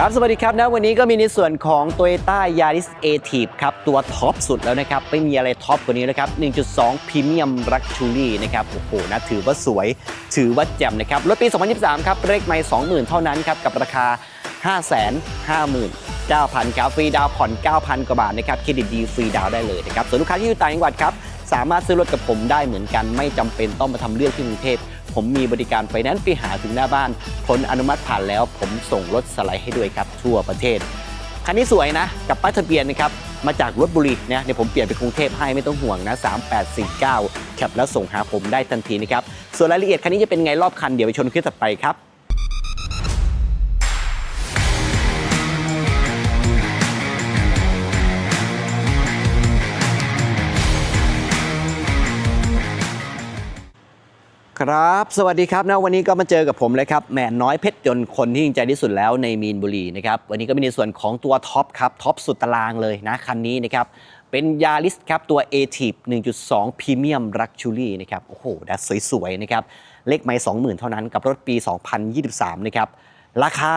ครับสวัสดีครับนะวันนี้ก็มีในส่วนของ Toyota Yaris a t i v ครับ ตัวท็อปสุดแล้วนะครับ ไม่มีอะไรท็อปกว่านี้นะครับ 1.2 Premium Luxury นะครับ โอ้โหนะถือว่าสวยถือว่าแจ่มนะครับ รถปี 2023 ครับ เลขไม่20,000 เท่านั้นครับ กับราคา 559,000ครับฟรีดาวผ่อน 9,000 กว่าบาทนะครับเครดิตดีฟรีดาวได้เลยนะครับส่วนลูกค้าที่อยู่ต่างจังหวัดครับสามารถซื้อรถกับผมได้เหมือนกันไม่จำเป็นต้องมาทำเรื่องที่กรุงเทพ ผมมีบริการไฟแนนซ์ไปหาถึงหน้าบ้านผลอนุมัติผ่านแล้ว ผมส่งรถสไลด์ให้ด้วยครับทั่วประเทศคันนี้สวยนะ กับป้ายทะเบียนนะครับมาจากรถบุรีนะเดี๋ยวผมเปลี่ยนไปกรุงเทพให้ไม่ต้องห่วงนะ 3849แคปแล้วส่งหาผมได้ทันทีนะครับส่วนรายละเอียดคันนี้จะเป็นไงรอบคันเดี๋ยวไปชนคลิปต่อไปครับ ครับ สวัสดีครับนะวันนี้ก็มาเจอกับผมเลยครับแหม่น้อยเพชรยนต์คนที่จริงใจที่สุดแล้วในมีนบุรีนะครับวันนี้ก็มีในส่วนของตัวท็อปครับท็อปสุดตารางเลยนะคันนี้นะครับเป็นยาริสครับตัว a t i v 1.2 Premium Luxury นะครับโอ้โหนะสวยๆนะครับเลขไม่ 20,000 เท่านั้นกับรถปี 2023 นะครับราคา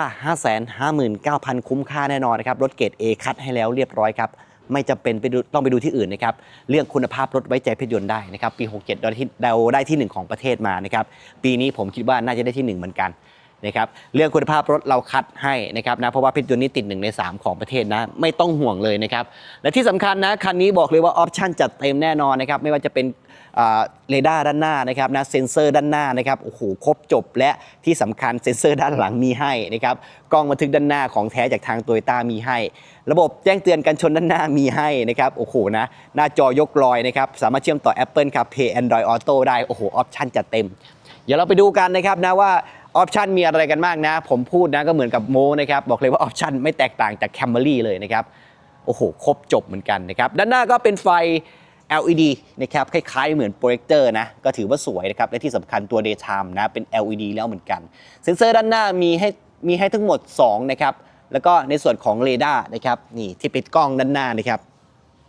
559,000 คุ้มค่าแน่นอนนะครับรถเกรด A คัดให้แล้วเรียบร้อยครับ ไม่จำเป็นไปดูต้องไปดูที่อื่นนะครับ เรื่องคุณภาพรถไว้ใจเพชรยนต์ได้นะครับ ปี 67 เราได้ที่เราได้ที่ 1 ของประเทศมานะครับ ปีนี้ผมคิดว่าน่าจะได้ที่ 1 เหมือนกัน นะครับเรื่องคุณภาพรถเราคัดให้นะครับนะเพราะว่าพชรยนต์นี่ติด1ใน 3 ของประเทศนะไม่ต้องห่วงเลยนะครับและที่สำคัญนะคันนี้บอกเลยว่าออปชั่นจัดเต็มแน่นอนนะครับไม่ว่าจะเป็นเรดาร์ด้านหน้านะครับนะเซ็นเซอร์ด้านหน้านะครับโอ้โหครบจบและที่สำคัญเซ็นเซอร์ด้านหลังมีให้นะครับกล้องบันทึกด้านหน้าของแท้จากทางโตโยต้ามีให้ ระบบแจ้งเตือนกันชนด้านหน้ามีให้นะครับโอ้โหนะหน้าจอยกลอยนะครับสามารถเชื่อมต่อ Apple CarPlay Android Auto ได้โอ้โหออปชั่นจัดเต็ม เดี๋ยวเราไปดูกันนะครับนะว่า ออปชันมีอะไรกันบ้างนะ ผมพูดนะก็เหมือนกับโมนะครับบอกเลยว่าออปชันไม่แตกต่างจาก Camry เลยนะครับโอ้โห ครบจบเหมือนกันนะครับ ด้านหน้าก็เป็นไฟ LED นะครับคล้ายๆ เหมือนโปรเจคเตอร์นะ ก็ถือว่าสวยนะครับ และที่สำคัญตัว daytime นะ เป็น LED แล้วเหมือนกัน เซ็นเซอร์ด้านหน้ามีให้มีให้ทั้งหมด 2 นะครับ แล้วก็ในส่วนของเรดาร์นะครับ นี่ที่ป็นกล้องด้านหน้านะครับ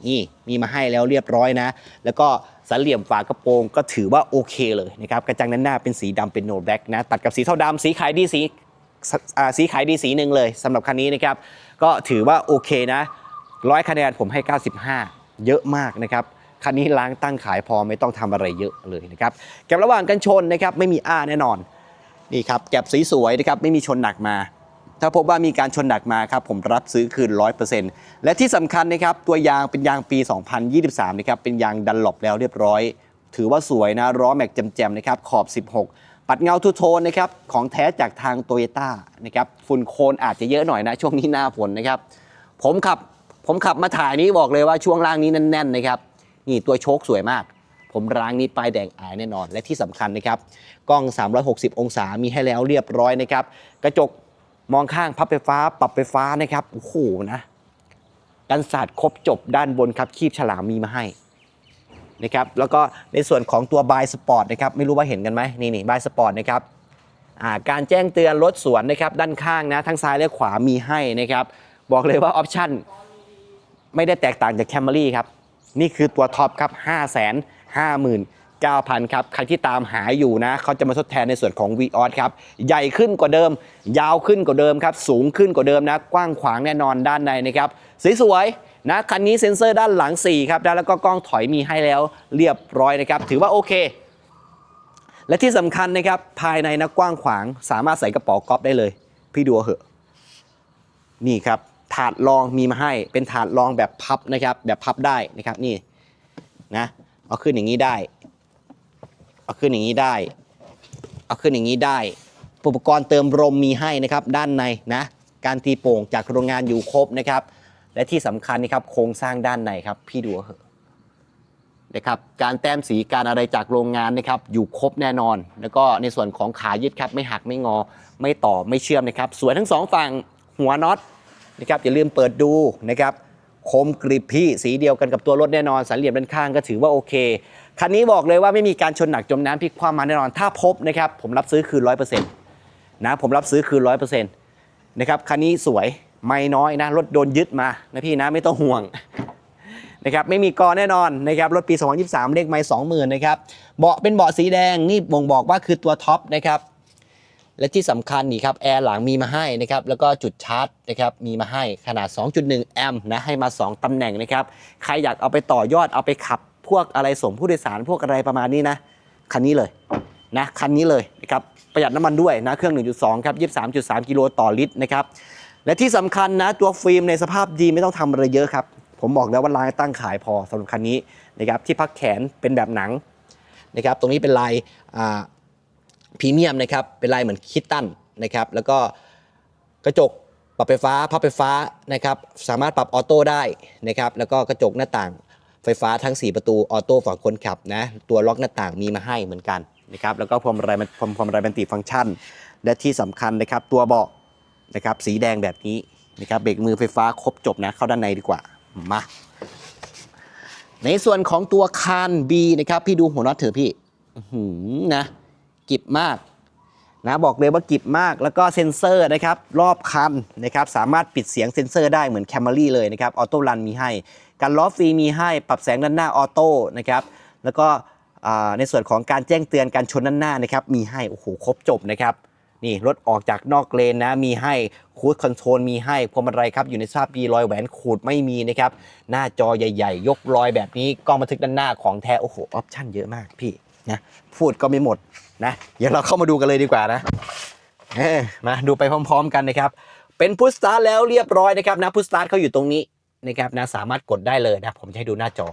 นี่มีมาให้แล้วเรียบร้อยนะ แล้วก็สันเหลี่ยมฝากระโปรงก็ถือว่าโอเคเลยนะครับกระจังด้านหน้าเป็นสีดำเป็นโนแบ็กนะตัดกับสีเทาดำสีขายดีสีสีขายดีสีหนึ่งเลยสำหรับคันนี้นะครับก็ถือว่าโอเคนะร้อยคะแนนผมให้ 95 เยอะมากนะครับคันนี้ล้างตั้งขายพอไม่ต้องทำอะไรเยอะเลยนะครับแกับระหว่างกันชนนะครับไม่มีอ้าแน่นอนนี่ครับแก็บสีสวยนะครับไม่มีชนหนักมา ถ้าพบว่ามีการชนหนักมาครับผมรับซื้อคืน 100%และที่สำคัญนะครับตัวยางเป็นยางปี 2023นะครับเป็นยางดันหลบแล้วเรียบร้อย ถือว่าสวยนะล้อแม็กแจ่มๆนะครับขอบ 16 ปัดเงาทูโทนนะครับของแท้จากทางโตโยต้านะครับฝุ่นโคลนอาจจะเยอะหน่อยนะ ช่วงนี้หน้าฝนนะครับผมขับผมขับมาถ่ายนี้บอกเลยว่าช่วงล่างนี้แน่นๆนะครับนี่ตัวโชคสวยมากผมร้างนี้ป้ายแดงอายแน่นอน และที่สำคัญนะครับ กล้อง 360 องศามีให้แล้วเรียบร้อยนะครับ กระจก มองข้างพับไฟฟ้า ปรับไฟฟ้านะครับโอ้โหนะกันศาสตร์ครบจบด้านบนครับคีบฉลามมีมาให้นะครับแล้วก็ในส่วนของตัวบายสปอร์ตนะครับไม่รู้ว่าเห็นกันไหมนี่นี่บายสปอร์ตนะครับการแจ้งเตือนรถสวนนะครับด้านข้างนะทั้งซ้ายและขวามีให้นะครับบอกเลยว่าออปชั่นไม่ได้แตกต่างจากแคมเปอรี่ครับนี่คือตัวท็อปครับ 5 5 9 0 0 0 ครับใครที่ตามหาอยู่นะเขาจะมาทดแทนในส่วนของ v ีออครับใหญ่ขึ้นกว่าเดิม ยาวขึ้นกว่าเดิมครับสูงขึ้นกว่าเดิมนะกว้างขวางแน่นอนด้านในนะครับสวยๆนะคันนี้เซ็นเซอร์ด้านหลัง 4 ครับแล้วก็กล้องถอยมีให้แล้วเรียบร้อยนะครับถือว่าโอเคและที่สำคัญนะครับ ภายในนะกว้างขวาง สามารถใส่กระเป๋าก๊อฟได้เลย พี่ดูเอาเหอะ นี่ครับ ถาดรองมีมาให้ เป็นถาดรองแบบพับนะครับ แบบพับได้นะครับ นี่นะเอาขึ้นอย่างนี้ได้ เอาขึ้นอย่างนี้ได้ เอาขึ้นอย่างนี้ได้ อุปกรณ์เติมลมมีให้นะครับด้านในนะการตีโป่งจากโรงงานอยู่ครบนะครับ และที่สำคัญนะครับโครงสร้างด้านในครับ พี่ดูเอาเหอะนะครับการแต้มสีการอะไรจากโรงงานนะครับ อยู่ครบแน่นอน แล้วก็ในส่วนของขายึดครับ ไม่หักไม่งอ ไม่ต่อไม่เชื่อมนะครับ สวยทั้งสองฝั่งหัวน็อตนะครับอย่าลืมเปิดดูนะครับคมกริบพี่สีเดียวกันกับตัวรถแน่นอนสันเหลี่ยมด้านข้างก็ถือว่าโอเค คันนี้บอกเลยว่าไม่มีการชนหนักจมน้ำพลิกคว่ำมาแน่นอน ถ้าพบนะครับ ผมรับซื้อคืนร้อยเปอร์เซ็นต์นะผมรับซื้อคืนร้อยเปอร์เซ็นต์นะครับคันนี้สวยไม่น้อยนะรถโดนยึดมานะพี่นะไม่ต้องห่วงนะครับไม่มีกอแน่นอนนะครับรถปี 2023 เลขไม่20,000นะครับเบาะเป็นเบาะสีแดงนี่บ่งบอกว่าคือตัวท็อปนะครับและที่สำคัญนี่ครับแอร์หลังมีมาให้นะครับแล้วก็จุดชาร์จนะครับมีมาให้ขนาด 2.1 แอมป์นะให้มา 2ตำแหน่งนะครับใครอยากเอาไปต่อยอดเอาไปขับ วกอะไรส่งผู้โดยสารพวกอะไรประมาณนี้นะคันนี้เลยนะคันนี้เลยนะครับประหยัดน้ำมันด้วยนะเครื่อง 1.2 ครับ 23.3 กิโลต่อลิตรนะครับและที่สำคัญนะตัวฟิล์มในสภาพดีไม่ต้องทำอะไรเยอะครับ ผมบอกแล้วว่าลายตั้งขายพอสำหรับคันนี้นะครับที่พักแขนเป็นแบบหนังนะครับตรงนี้เป็นลายอ่าพรีเมียมนะครับเป็นลายเหมือนคิตตันนะครับแล้วก็กระจกปรับไฟฟ้าพับไฟฟ้านะครับสามารถปรับออโต้ได้นะครับแล้วก็กระจกหน้าต่าง ไฟฟ้าทั้ง 4 ประตูออโต้ฝั่งคนขับนะตัวล็อกหน้าต่างมีมาให้เหมือนกันนะครับแล้วก็พวงมาลัยมันพวงพวงมาลัยมันติฟังก์ชัน และที่สำคัญนะครับตัวเบาะนะครับสีแดงแบบนี้นะครับเบรกมือไฟฟ้าครบจบนะเข้าด้านในดีกว่ามาในส่วนของตัวคาน B นะครับพี่ดูหัวน็อตเถอะพี่หือนะกิบมาก นะบอกเลยว่ากิบมากแล้วก็เซ็นเซอร์นะครับรอบคันนะครับสามารถปิดเสียงเซ็นเซอร์ได้เหมือนแคม r รี่เลยนะครับออโต้รันมีให้ การล้อฟรีมีให้ปรับแสงด้านหน้าออโต้นะครับแล้วก็ในส่วนของการแจ้งเตือนการชนด้านหน้านะครับมีให้โอ้โหครบจบนะครับนี่รถออกจากนอกเลนนะมีให้คูดคอนโทรลมีให้พวงมาลัยครับอยู่ในสภาพดีรอยแหวนขูดไม่มีนะครับหน้าจอใหญ่ ๆ ยกรอยแบบนี้กล้องบันทึกด้านหน้าของแท้โอ้โหออปชั่นเยอะมากพี่ นะพูดก็ไม่หมดนะเดี๋ยวเราเข้ามาดูกันเลยดีกว่านะมาดูไปพร้อม ๆ กันนะครับ เป็นพุทสตาร์แล้วเรียบร้อยนะครับนะพุทสตาร์เขาอยู่ตรงนี้นะครับนะสามารถกดได้เลยนะผมจะให้ดูหน้าจอ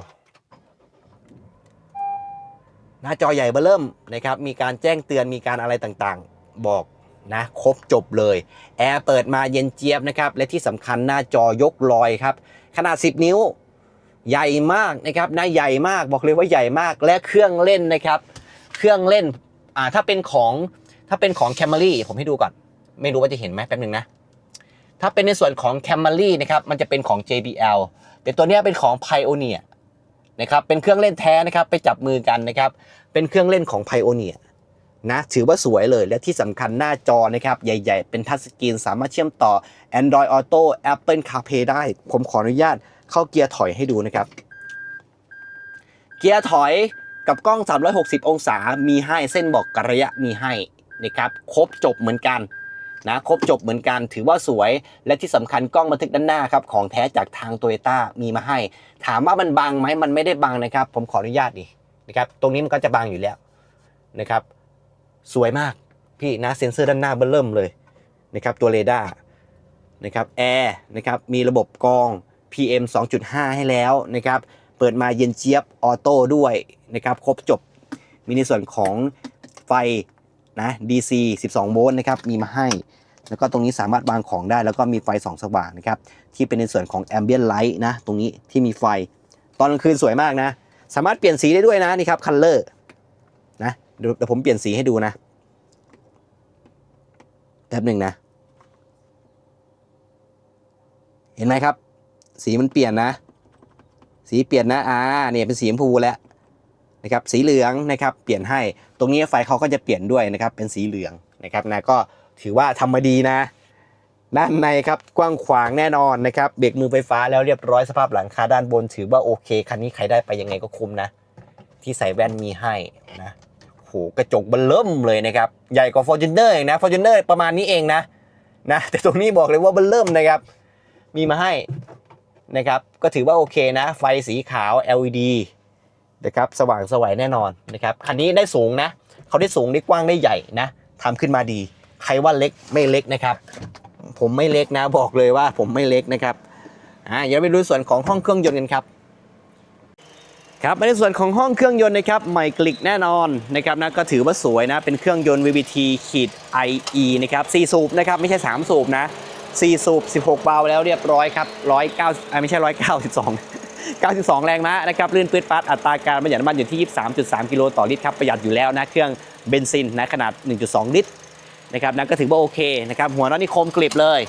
หน้าจอใหญ่เบื้อเริ่มนะครับ มีการแจ้งเตือนมีการอะไรต่างๆ บอกนะครบจบเลยแอร์เปิดมาเย็นเจี๊ยบนะครับ และที่สำคัญหน้าจอยกลอยครับ ขนาด 10 นิ้ว ใหญ่มากนะครับน้าใหญ่มากบอกเลยว่าใหญ่มากและเครื่องเล่นนะครับ เครื่องเล่นอ่าถ้าเป็นของถ้าเป็นของ Camry ผมให้ดูก่อน ไม่รู้ว่าจะเห็นไหมแป๊บหนึงนะ ถ้าเป็นในส่วนของ Camry นะครับมันจะเป็นของ JBL แต่ตัวนี้เป็นของ Pioneer นะครับเป็นเครื่องเล่นแท้นะครับไปจับมือกันนะครับเป็นเครื่องเล่นของ Pioneer นะถือว่าสวยเลยและที่สำคัญหน้าจอนะครับใหญ่ ๆ เป็นทัชสกรีนสามารถเชื่อมต่อ Android Auto Apple CarPlay ได้ ผมขออนุญาต เข้าเกียร์ถอยให้ดูนะครับ เกียร์ถอยกับกล้อง 360 องศา มีให้เส้นบอกกระยะมีให้นะครับครบจบเหมือนกันนะครบจบเหมือนกันถือว่าสวยและที่สำคัญกล้องบันทึกด้านหน้าครับของแท้จากทางโตโยต้ามีมาให้ ถามว่ามันบังไหมมันไม่ได้บังนะครับ ผมขออนุญาตดินะครับตรงนี้มันก็จะบังอยู่แล้วนะครับ สวยมากพี่นะเซ็นเซอร์ด้านหน้าเบิ่มเริ่มเลยนะครับตัวเรดาร์นะครับแอร์นะครับมีระบบกรอง PM 2.5 ให้แล้วนะครับ เปิดมาเย็นเจี๊ยบออโต้ด้วยนะครับ ครบจบ มีในส่วนของไฟนะ DC 12 โวลต์นะครับ มีมาให้ แล้วก็ตรงนี้สามารถวางของได้ แล้วก็มีไฟส่องสว่างนะครับ ที่เป็นในส่วนของ Ambient Light นะ ตรงนี้ที่มีไฟ ตอนกลางคืนสวยมากนะ สามารถเปลี่ยนสีได้ด้วยนะ นี่ครับ Color นะเดี๋ยวเดี๋ยวผมเปลี่ยนสีให้ดูนะแป๊บหนึ่งนะ เห็นไหมครับ สีมันเปลี่ยนนะ สีเปลี่ยนนะอ่าเนี่ยเป็นสีชมพูแล้วนะครับสีเหลืองนะครับเปลี่ยนให้ตรงนี้ไฟเขาก็จะเปลี่ยนด้วยนะครับเป็นสีเหลืองนะครับนะก็ถือว่าทำมาดีนะ ด้านในครับกว้างขวางแน่นอนนะครับเบรกมือไฟฟ้าแล้วเรียบร้อยสภาพหลังคาด้านบน ถือว่าโอเคคันนี้ใครได้ไปยังไงก็คุ้มนะ ที่ใส่แว่นมีให้นะโหกระจกเบลเริ่มเลยนะครับใหญ่กว่า Fortuner เองนะ Fortuner ประมาณนี้เองนะนะแต่ตรงนี้บอกเลยว่าเบลเริ่มนะครับมีมาให้ นะครับ ก็ถือว่าโอเคนะ ไฟสีขาว LED นะครับ สว่างสวยแน่นอนนะครับ คันนี้ได้สูงนะ เขาได้สูงได้กว้างได้ใหญ่นะทำขึ้นมาดี ใครว่าเล็กไม่เล็กนะครับ ผมไม่เล็กนะ บอกเลยว่าผมไม่เล็กนะครับ อ่าเดี๋ยวไปดูส่วนของห้องเครื่องยนต์กันครับครับในส่วนของห้องเครื่องยนต์นะครับใหม่กลิกแน่นอนนะครับนะก็ถือว่าสวยนะ เป็นเครื่องยนต์ VVT ขีด IE นะครับ4สูบนะครับ ไม่ใช่ 3 สูบนะ 4 สูบ 16วาล์วแล้วเรียบร้อยครับ109อ่าไม่ใช่ 192 92 แรงม้านะครับลื่นปืดปัดอัตราการประหยัดน้ำมันอยู่ที่ 23.3 กิโลต่อลิตรครับประหยัดอยู่แล้วนะเครื่องเบนซินนะขนาด 1.2 ลิตรนะครับนะก็ถือว่าโอเคนะครับหัวน็อตนี่คมกริบเลย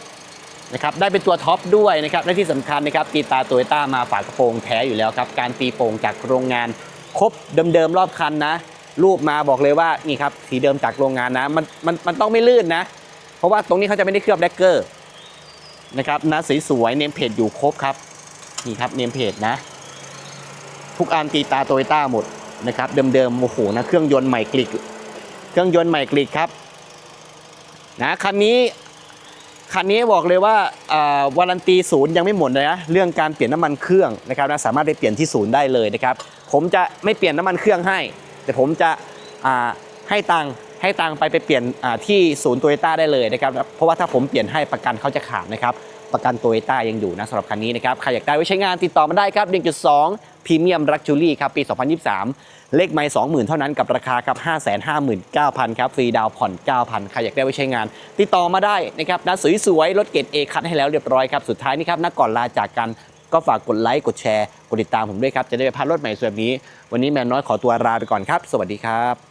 นะครับได้เป็นตัวท็อปด้วยนะครับและที่สำคัญนะครับตีตาโตโยต้ามาฝากระโปรงแท้อยู่แล้วครับการตีโป่งจากโรงงานครบเดิมๆรอบคันนะ รูปมาบอกเลยว่านี่ครับสีเดิมจากโรงงานนะมันมันมันต้องไม่ลื่นนะ เพราะว่าตรงนี้เขาจะไม่ได้เคลือบแดกเกอร์ นะครับนะสวยๆเนมเพจอยู่ครบครับนี่ครับเนมเพจนะ ทุกอันตีตาโตโยต้าหมดนะครับเดิมๆโอ้โหนะเครื่องยนต์ใหม่กลิกเครื่องยนต์ใหม่กลิกครับนะคันนี้คันนี้บอกเลยว่าวารันตีศูนย์ยังไม่หมดเลยนะเรื่องการเปลี่ยนน้ำมันเครื่องนะครับนะสามารถไปเปลี่ยนที่ศูนย์ได้เลยนะครับผมจะไม่เปลี่ยนน้ำมันเครื่องให้ แต่ผมจะให้ตังค์ ให้ตังไปไปเปลี่ยนที่ศูนย์โตโยต้าได้เลยนะครับเพราะว่าถ้าผมเปลี่ยนให้ประกันเขาจะขาดนะครับประกันโตโยต้ายังอยู่นะสำหรับคันนี้นะครับใครอยากได้ไว้ใช้งานติดต่อมาได้ครับ 1.2พรีเมียมรักจูรี่ครับปี 2023 เลขไม่20,000 เท่านั้นกับราคาครับ 559,000 ครับ ฟรีดาวน์ผ่อน 9,000 ใครอยากได้ไว้ใช้งาน ติดต่อมาได้นะครับนะสวยๆรถเกรดเอคัดให้แล้วเรียบร้อยครับ สุดท้ายนี่ครับนักก่อนลาจากกันก็ฝากกดไลค์กดแชร์กดติดตามผมด้วยครับจะได้ไม่พลาดรถใหม่สวยแบบนี้ วันนี้แมนน้อยขอตัวลาไปก่อนครับ สวัสดีครับ